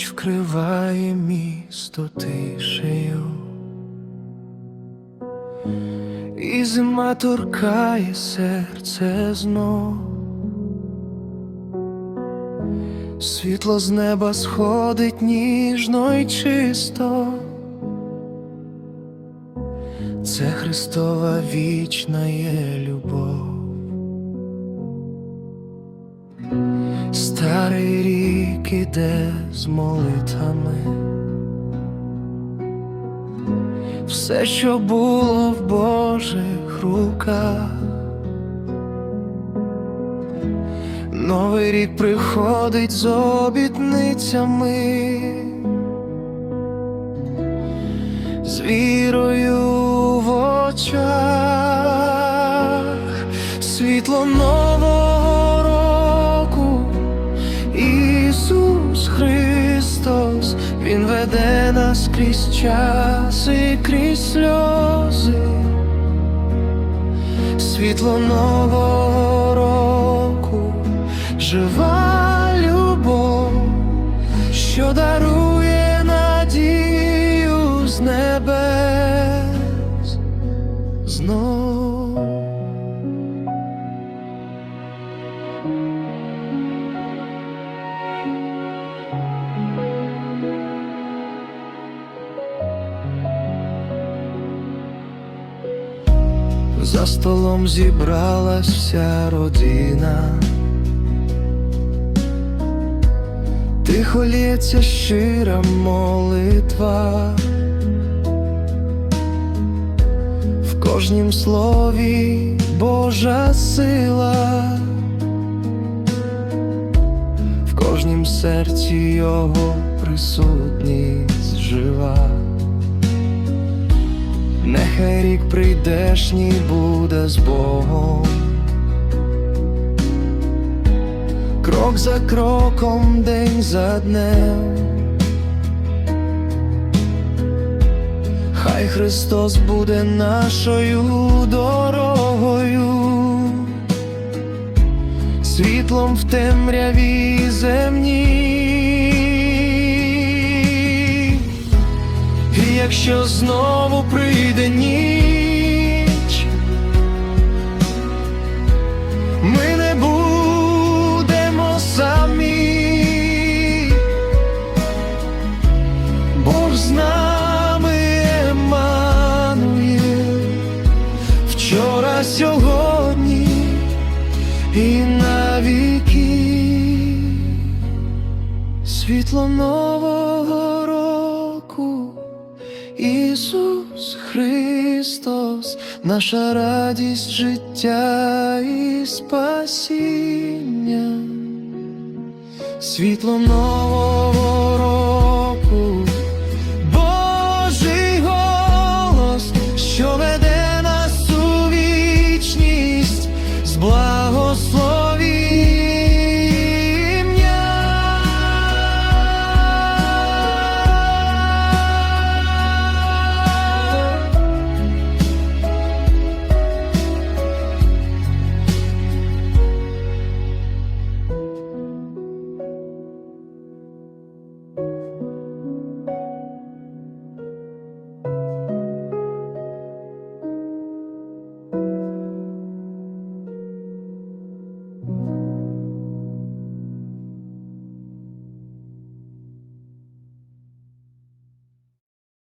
ніч вкриває місто тишею, і зима торкає серце знов. Світло з неба сходить ніжно й чисто. Це Христова вічна є любов. Старий рік іде з молитвами. Все, що було в Божих руках. Новий рік приходить з обітницями, з вірою в очах, світло Він веде нас крізь час і крізь сльози світло нового року, жива любов, що дарує надію з небес знов. За столом зібралась вся родина, тихо лється щира молитва, в кожнім слові Божа сила, в кожнім серці Його присутність Нехай рік прийдешній буде з Богом, крок за кроком, день за днем. Хай Христос буде нашою дорогою, світлом в темряві земній. Якщо знову прийде ніч, ми не будемо самі, Бог з нами Еммануїл, вчора, сьогодні і навіки. Світло нового року, Ісус Христос, наша радість життя і спасіння, світло нового